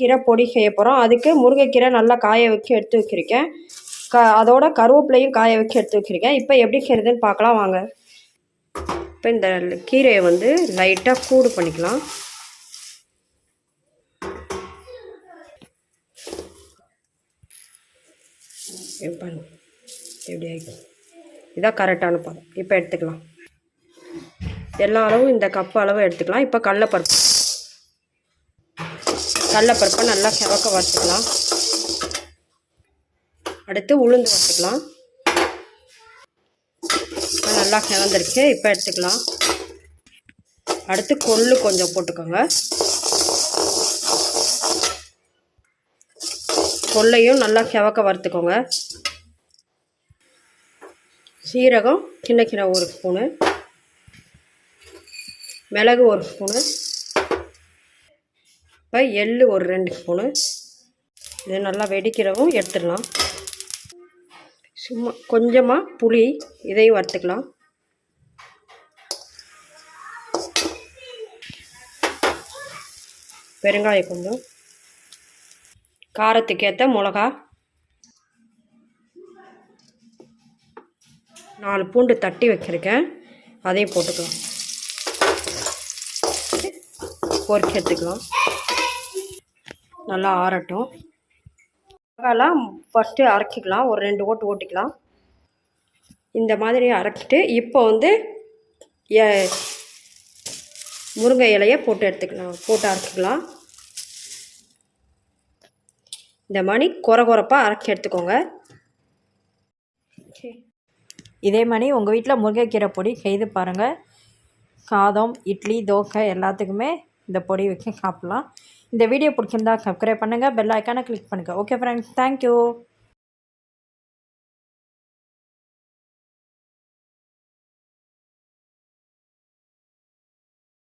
கீரை பொடி செய்ய போகிறோம் அதுக்கு முருங்கைக்கீரை நல்லா காய வச்சு எடுத்து வச்சுருக்கேன். க அதோட கருவேப்பிலையும் காய வச்சு எடுத்து வச்சுருக்கேன். இப்போ எப்படி செய்கிறதுன்னு பார்க்கலாம் வாங்க. இப்போ இந்த கீரையை வந்து லைட்டாக கூடு பண்ணிக்கலாம். எப்படி ஆகி இதான் கரெக்டான பதம். இப்போ எடுத்துக்கலாம். எல்லா அளவும் இந்த கப்பு அளவு எடுத்துக்கலாம். இப்போ கடலப்பருப்பு. கடலப்பருப்பை நல்லா செவக்க வறுத்துக்கலாம். அடுத்து உளுந்து வறுத்துக்கலாம். நல்லா செவந்துருச்சு இப்போ எடுத்துக்கலாம். அடுத்து கொள்ளு கொஞ்சம் போட்டுக்கோங்க. கொள்ளையும் நல்லா செவக்க வறுத்துக்கோங்க. சீரகம் சின்ன சின்ன ஒரு ஸ்பூனு. மிளகு ஒரு ஸ்பூனு. இப்போ எள் ஒரு ரெண்டு ஸ்பூனு. இது நல்லா வெடிக்கிறவும் எடுத்துடலாம். சும்மா கொஞ்சமாக புளி இதையும் வறுத்துக்கலாம். பெருங்காயம் கொஞ்சம். காரத்துக்கேற்ற மிளகா. நாலு பூண்டு தட்டி வச்சுருக்கேன். அதையும் போட்டுக்கலாம். பொறுக்கி எடுத்துக்கலாம். நல்லா ஆறட்டும். மிளகாலாம் ஃபஸ்ட்டு அரைச்சிக்கலாம். ஒரு ரெண்டு ஓட்டு ஓட்டிக்கலாம். இந்த மாதிரி அரைச்சிட்டு இப்போ வந்து முருங்கை இலையை போட்டு எடுத்துக்கலாம். போட்டு அரைச்சிக்கலாம். இந்த மாதிரி குறை குறைப்பாக அரைச்சி எடுத்துக்கோங்க. இதே மாதிரி உங்கள் வீட்டில் முருங்கைக்கீரை பொடி செய்து பாருங்கள் சாதம் இட்லி தோசை எல்லாத்துக்குமே இந்த பொடி வைக்க சாப்பிட்லாம். இந்த வீடியோ பிடிச்சிருந்தா சப்ஸ்கிரைப் பண்ணுங்கள் பெல் ஐக்கானை கிளிக் பண்ணுங்கள் ஓகே ஃப்ரெண்ட்ஸ் தேங்க்யூ